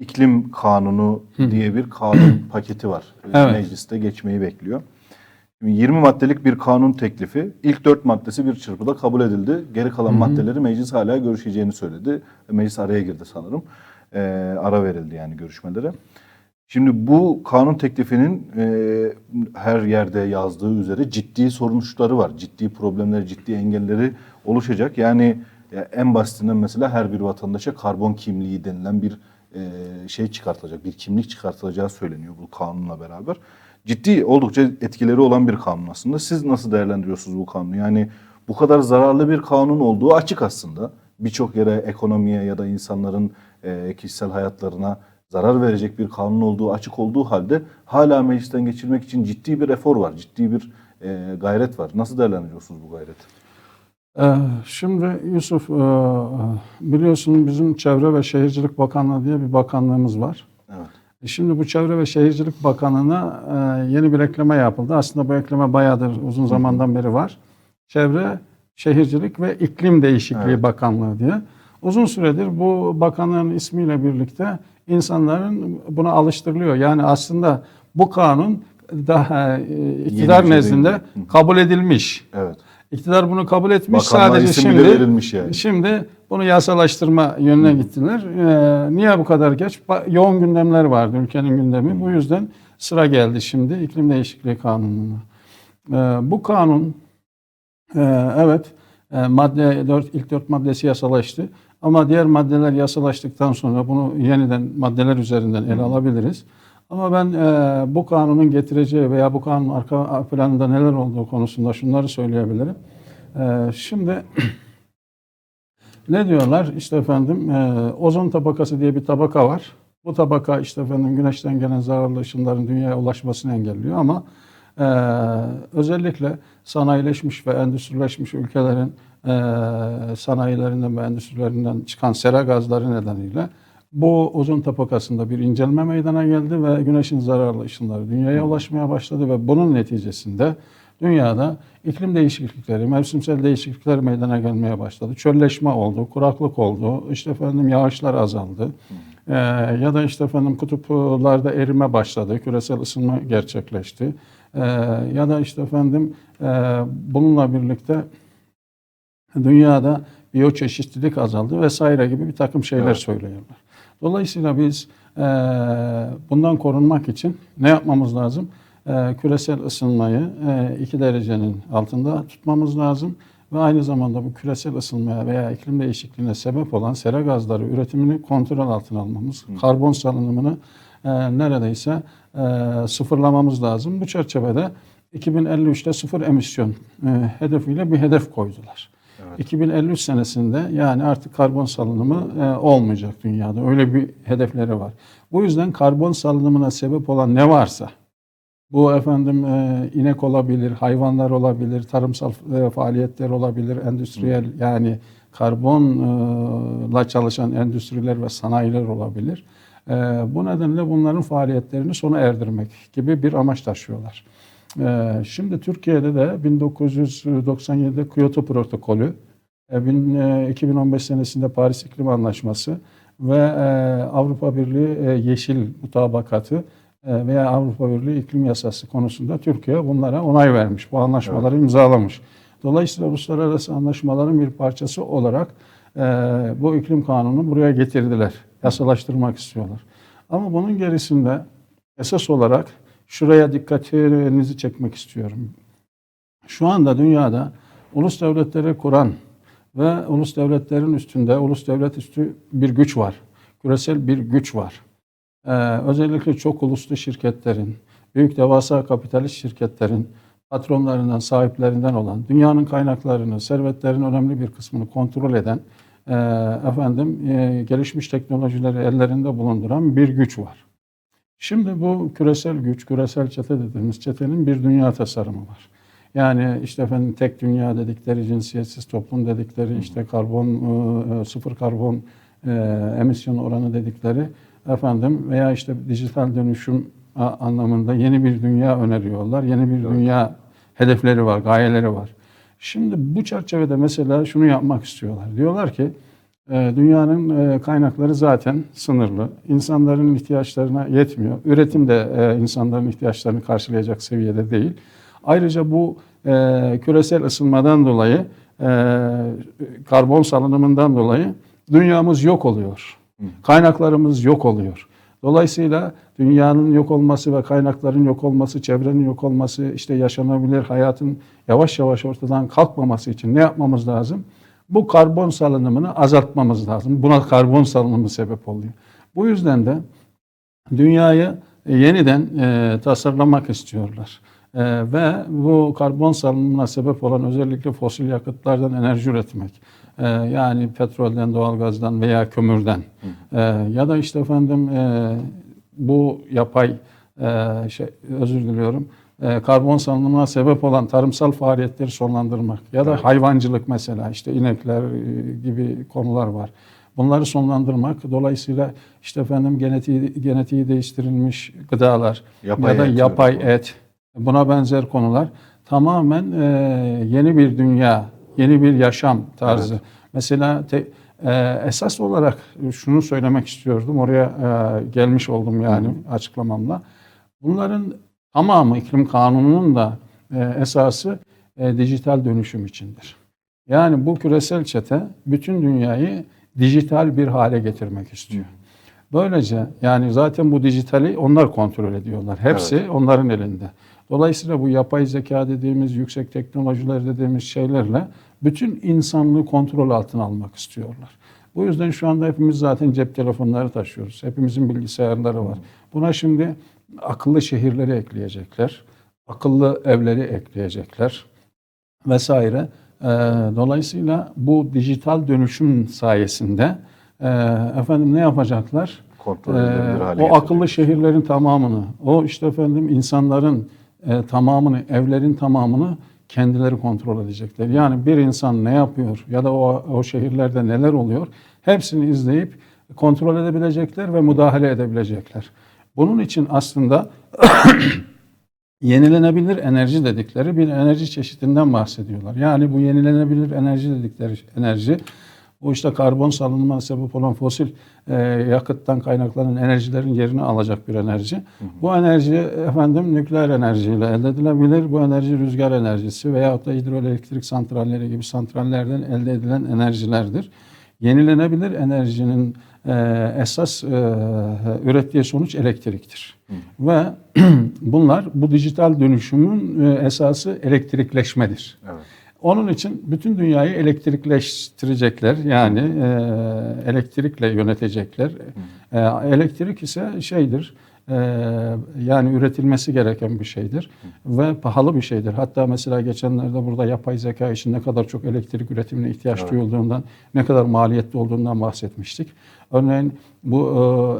iklim kanunu diye bir kanun paketi var. Evet. Mecliste geçmeyi bekliyor. Şimdi 20 maddelik bir kanun teklifi. İlk 4 maddesi bir çırpıda kabul edildi. Geri kalan maddeleri meclis hala görüşeceğini söyledi. Meclis araya girdi sanırım. Ee, ara verildi yani görüşmelere. Şimdi bu kanun teklifinin e, her yerde yazdığı üzere ciddi sonuçları var. Ciddi problemleri, ciddi engelleri oluşacak. Yani e, en basitinden mesela her bir vatandaşa karbon kimliği denilen bir şey çıkartılacak, bir kimlik çıkartılacağı söyleniyor bu kanunla beraber. Ciddi oldukça etkileri olan bir kanun aslında. Siz nasıl değerlendiriyorsunuz bu kanunu? Yani bu kadar zararlı bir kanun olduğu açık aslında. Birçok yere ekonomiye ya da insanların e, kişisel hayatlarına zarar verecek bir kanun olduğu açık olduğu halde hala meclisten geçirmek için ciddi bir efor var, ciddi bir e, gayret var. Nasıl değerlendiriyorsunuz bu gayreti? Ee, Şimdi Yusuf e, biliyorsun bizim Çevre ve Şehircilik Bakanlığı diye bir bakanlığımız var. Evet. E, Şimdi bu Çevre ve Şehircilik Bakanlığı'na e, yeni bir ekleme yapıldı. Aslında bu ekleme bayağıdır uzun zamandan beri var. Çevre, Şehircilik ve İklim Değişikliği Evet. Bakanlığı diye. Uzun süredir bu bakanlığın ismiyle birlikte insanların buna alıştırılıyor. Yani aslında bu kanun daha iktidar şey nezdinde kabul edilmiş. Evet. İktidar bunu kabul etmiş. Bakanlığa Sadece isim şimdi bile verilmiş yani. şimdi bunu yasalaştırma yönüne gittiler. Ee, niye bu kadar geç? Ba- yoğun gündemler vardı ülkenin gündemi. Bu yüzden sıra geldi şimdi iklim değişikliği kanununa. Ee, bu kanun e, evet e, madde 4 ilk dört maddesi yasalaştı. Ama diğer maddeler yasalaştıktan sonra bunu yeniden maddeler üzerinden ele alabiliriz. Ama ben e, bu kanunun getireceği veya bu kanunun arka planında neler olduğu konusunda şunları söyleyebilirim. E, şimdi ne diyorlar? İşte efendim e, ozon tabakası diye bir tabaka var. Bu tabaka işte efendim güneşten gelen zararlı ışınların dünyaya ulaşmasını engelliyor ama e, özellikle sanayileşmiş ve endüstrileşmiş ülkelerin e, sanayilerinden ve endüstrilerinden çıkan sera gazları nedeniyle bu ozon tabakasında bir incelme meydana geldi ve güneşin zararlı ışınları dünyaya ulaşmaya başladı ve bunun neticesinde dünyada iklim değişiklikleri, mevsimsel değişiklikler meydana gelmeye başladı. Çölleşme oldu, kuraklık oldu, işte efendim yağışlar azaldı. Ee, ya da işte efendim kutuplarda erime başladı, küresel ısınma gerçekleşti. Ee, ya da işte efendim e, bununla birlikte dünyada biyoçeşitlilik azaldı vesaire gibi bir takım şeyler Evet. söylüyorlar. Dolayısıyla biz e, bundan korunmak için ne yapmamız lazım? E, küresel ısınmayı e, 2 derecenin altında tutmamız lazım ve aynı zamanda bu küresel ısınmaya veya iklim değişikliğine sebep olan sera gazları üretimini kontrol altına almamız, karbon salınımını e, neredeyse e, sıfırlamamız lazım. Bu çerçevede 2053'te sıfır emisyon e, hedefiyle bir hedef koydular. 2053 senesinde yani artık karbon salınımı e, olmayacak dünyada. Öyle bir hedefleri var. Bu yüzden karbon salınımına sebep olan ne varsa bu efendim e, inek olabilir, hayvanlar olabilir, tarımsal e, faaliyetler olabilir, endüstriyel yani karbonla çalışan endüstriler ve sanayiler olabilir. Bu nedenle bunların faaliyetlerini sona erdirmek gibi bir amaç taşıyorlar. E, şimdi Türkiye'de de 1997'de Kyoto Protokolü, e, bin- e, 2015 senesinde Paris İklim Anlaşması ve e, Avrupa Birliği e, Yeşil Mutabakatı e, veya Avrupa Birliği İklim Yasası konusunda Türkiye bunlara onay vermiş. Bu anlaşmaları imzalamış. Dolayısıyla uluslararası anlaşmaların bir parçası olarak e, bu iklim kanunu buraya getirdiler. Yasalaştırmak istiyorlar. Ama bunun gerisinde esas olarak şuraya dikkatinizi çekmek istiyorum. Şu anda dünyada ulus devletleri kuran ve ulus devletlerin üstünde, ulus devlet üstü bir güç var. Küresel bir güç var. Ee, özellikle çok uluslu şirketlerin, büyük devasa kapitalist şirketlerin patronlarından, sahiplerinden olan, dünyanın kaynaklarını, servetlerin önemli bir kısmını kontrol eden, e, efendim e, gelişmiş teknolojileri ellerinde bulunduran bir güç var. Şimdi bu küresel güç, küresel çete dediğimiz çetenin bir dünya tasarımı var. Yani işte efendim tek dünya dedikleri, cinsiyetsiz toplum dedikleri, işte karbon, e, sıfır karbon e, emisyon oranı dedikleri efendim veya işte dijital dönüşüm anlamında yeni bir dünya öneriyorlar. Yeni bir dünya hedefleri var, gayeleri var. Şimdi bu çerçevede mesela şunu yapmak istiyorlar. Diyorlar ki e, dünyanın e, kaynakları zaten sınırlı. İnsanların ihtiyaçlarına yetmiyor. Üretim de e, insanların ihtiyaçlarını karşılayacak seviyede değil. Ayrıca bu e, küresel ısınmadan dolayı, karbon salınımından dolayı dünyamız yok oluyor. Kaynaklarımız yok oluyor. Dolayısıyla dünyanın yok olması ve kaynakların yok olması, çevrenin yok olması, işte yaşanabilir hayatın yavaş yavaş ortadan kalkmaması için ne yapmamız lazım? Bu karbon salınımını azaltmamız lazım. Buna karbon salınımı sebep oluyor. Bu yüzden de dünyayı yeniden e, tasarlamak istiyorlar. E, ve bu karbon salınımına sebep olan özellikle fosil yakıtlardan enerji üretmek. E, yani petrolden, doğalgazdan veya kömürden. E, ya da işte efendim e, bu yapay e, şey özür diliyorum e, karbon salınımına sebep olan tarımsal faaliyetleri sonlandırmak ya da hayvancılık mesela işte inekler e, gibi konular var. Bunları sonlandırmak dolayısıyla işte efendim genetiği, genetiği değiştirilmiş gıdalar Yapay ya da et yapay üretiyor. et buna benzer konular tamamen e, yeni bir dünya, yeni bir yaşam tarzı. Mesela te- e, esas olarak şunu söylemek istiyordum oraya e, gelmiş oldum yani açıklamamla. Bunların tamamı iklim kanununun da e, esası e, dijital dönüşüm içindir. Yani bu küresel çete bütün dünyayı dijital bir hale getirmek istiyor. Böylece yani zaten bu dijitali onlar kontrol ediyorlar. Hepsi onların elinde. Dolayısıyla bu yapay zeka dediğimiz, yüksek teknolojiler dediğimiz şeylerle bütün insanlığı kontrol altına almak istiyorlar. Bu yüzden şu anda hepimiz zaten cep telefonları taşıyoruz. Hepimizin bilgisayarları var. Buna şimdi akıllı şehirleri ekleyecekler. Akıllı evleri ekleyecekler vesaire. Ee, dolayısıyla bu dijital dönüşüm sayesinde e, efendim ne yapacaklar? Kontrol Ee, edilebilir hale o akıllı şehirlerin tamamını, o işte efendim insanların e, tamamını, evlerin tamamını kendileri kontrol edecekler. Yani bir insan ne yapıyor ya da o, o şehirlerde neler oluyor hepsini izleyip kontrol edebilecekler ve müdahale edebilecekler. Bunun için aslında yenilenebilir enerji dedikleri bir enerji çeşidinden bahsediyorlar. Yani bu yenilenebilir enerji dedikleri enerji bu işte karbon salınımına sebep olan fosil e, yakıttan kaynaklanan enerjilerin yerini alacak bir enerji. Bu enerji efendim nükleer enerjiyle elde edilebilir. Bu enerji rüzgar enerjisi veyahut da hidroelektrik santralleri gibi santrallerden elde edilen enerjilerdir. Yenilenebilir enerjinin e, esas e, ürettiği sonuç elektriktir. Ve bunlar bu dijital dönüşümün e, esası elektrikleşmedir. Evet. Onun için bütün dünyayı elektrikleştirecekler. Yani e, elektrikle yönetecekler. E, elektrik ise şeydir. E, yani üretilmesi gereken bir şeydir ve pahalı bir şeydir. Hatta mesela geçenlerde burada yapay zeka için ne kadar çok elektrik üretimine ihtiyaç duyulduğundan, ne kadar maliyetli olduğundan bahsetmiştik. Örneğin bu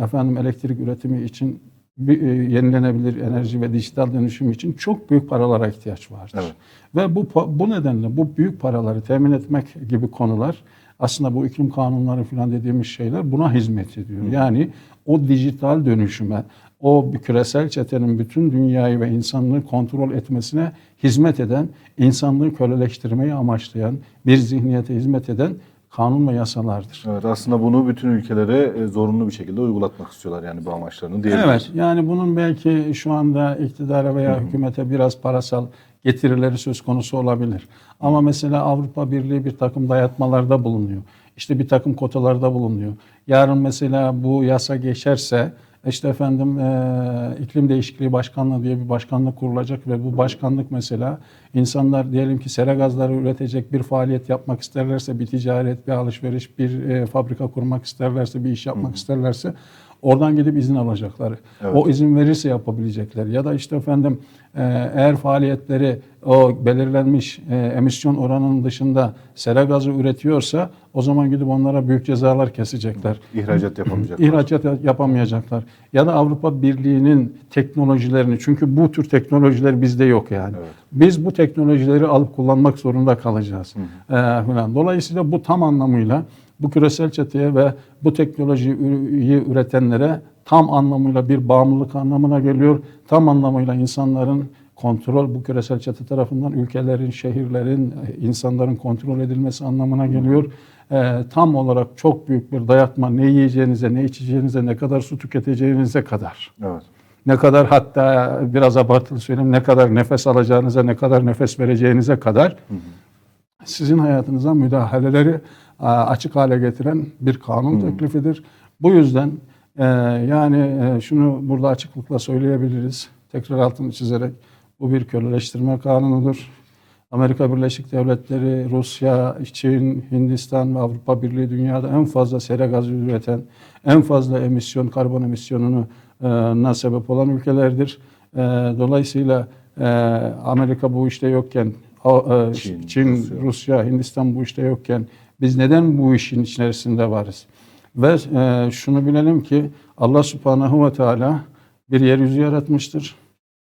e, efendim elektrik üretimi için bir, e, yenilenebilir enerji ve dijital dönüşüm için çok büyük paralara ihtiyaç vardır. Evet. Ve bu bu nedenle bu büyük paraları temin etmek gibi konular aslında bu iklim kanunları falan dediğimiz şeyler buna hizmet ediyor. Yani o dijital dönüşüme, o küresel çetenin bütün dünyayı ve insanlığı kontrol etmesine hizmet eden, insanlığı köleleştirmeyi amaçlayan, bir zihniyete hizmet eden kanun ve yasalardır. Evet aslında bunu bütün ülkelere e, zorunlu bir şekilde uygulatmak istiyorlar yani bu amaçlarını diyebiliriz. Evet yani bunun belki şu anda iktidara veya hükümete biraz parasal getirileri söz konusu olabilir. Ama mesela Avrupa Birliği bir takım dayatmalarda bulunuyor. İşte bir takım kotalarda bulunuyor. Yarın mesela bu yasa geçerse işte efendim e, iklim değişikliği başkanlığı diye bir başkanlık kurulacak ve bu başkanlık mesela insanlar diyelim ki sera gazları üretecek bir faaliyet yapmak isterlerse bir ticaret, bir alışveriş, bir e, fabrika kurmak isterlerse, bir iş yapmak isterlerse oradan gidip izin alacaklar. Evet. O izin verirse yapabilecekler. Ya da işte efendim e, eğer faaliyetleri o belirlenmiş e, emisyon oranının dışında sera gazı üretiyorsa o zaman gidip onlara büyük cezalar kesecekler. İhracat yapamayacaklar. İhracat yapamayacaklar. Ya da Avrupa Birliği'nin teknolojilerini çünkü bu tür teknolojiler bizde yok yani. Evet. Biz bu teknolojileri alıp kullanmak zorunda kalacağız. Ee, falan. Dolayısıyla bu tam anlamıyla bu küresel çeteye ve bu teknolojiyi üretenlere tam anlamıyla bir bağımlılık anlamına geliyor. Tam anlamıyla insanların kontrol bu küresel çete tarafından ülkelerin, şehirlerin, insanların kontrol edilmesi anlamına geliyor. e, tam olarak çok büyük bir dayatma ne yiyeceğinize, ne içeceğinize, ne kadar su tüketeceğinize kadar. Evet. Ne kadar hatta biraz abartılı söyleyeyim ne kadar nefes alacağınıza, ne kadar nefes vereceğinize kadar sizin hayatınıza müdahaleleri a, açık hale getiren bir kanun teklifidir. Bu yüzden e, yani e, şunu burada açıklıkla söyleyebiliriz. Tekrar altını çizerek bu bir köleleştirme kanunudur. Amerika Birleşik Devletleri, Rusya, Çin, Hindistan ve Avrupa Birliği dünyada en fazla sera gazı üreten, en fazla emisyon, karbon emisyonunu e, na sebep olan ülkelerdir. E, dolayısıyla e, Amerika bu işte yokken, e, Çin, Çin, Rusya. Rusya, Hindistan bu işte yokken biz neden bu işin içerisinde varız? Ve e, şunu bilelim ki Allah Subhanahu ve Teala bir yeryüzü yaratmıştır.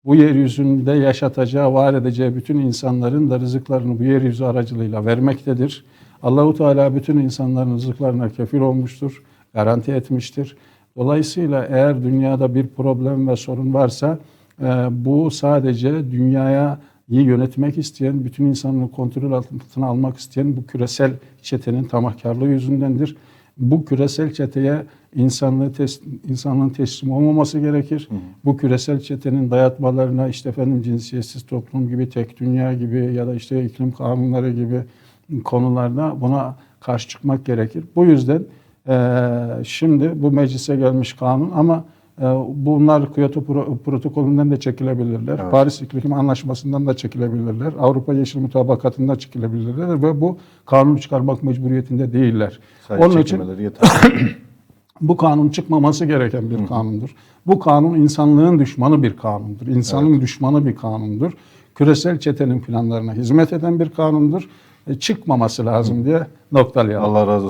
Bu yeryüzünde yaşatacağı, var edeceği bütün insanların da rızıklarını bu yeryüzü aracılığıyla vermektedir. Allahu Teala bütün insanların rızıklarına kefil olmuştur, garanti etmiştir. Dolayısıyla eğer dünyada bir problem ve sorun varsa e, bu sadece dünyaya iyi yönetmek isteyen, bütün insanlığı kontrol altına almak isteyen bu küresel çetenin tamahkarlığı yüzündendir. Bu küresel çeteye insanlığı tes, insanlığın teslim olmaması gerekir. Bu küresel çetenin dayatmalarına işte efendim cinsiyetsiz toplum gibi, tek dünya gibi ya da işte iklim kanunları gibi konularda buna karşı çıkmak gerekir. Bu yüzden eee, şimdi bu meclise gelmiş kanun ama bunlar Kyoto Pro- protokolünden de çekilebilirler. Evet. Paris İklim Anlaşması'ndan da çekilebilirler. Avrupa Yeşil Mutabakatı'ndan çekilebilirler ve bu kanun çıkarmak mecburiyetinde değiller. Sadece Onun için bu kanun çıkmaması gereken bir kanundur. Bu kanun insanlığın düşmanı bir kanundur. İnsanın düşmanı bir kanundur. Küresel çetenin planlarına hizmet eden bir kanundur. E, çıkmaması lazım diye noktalayalım. Allah razı olsun.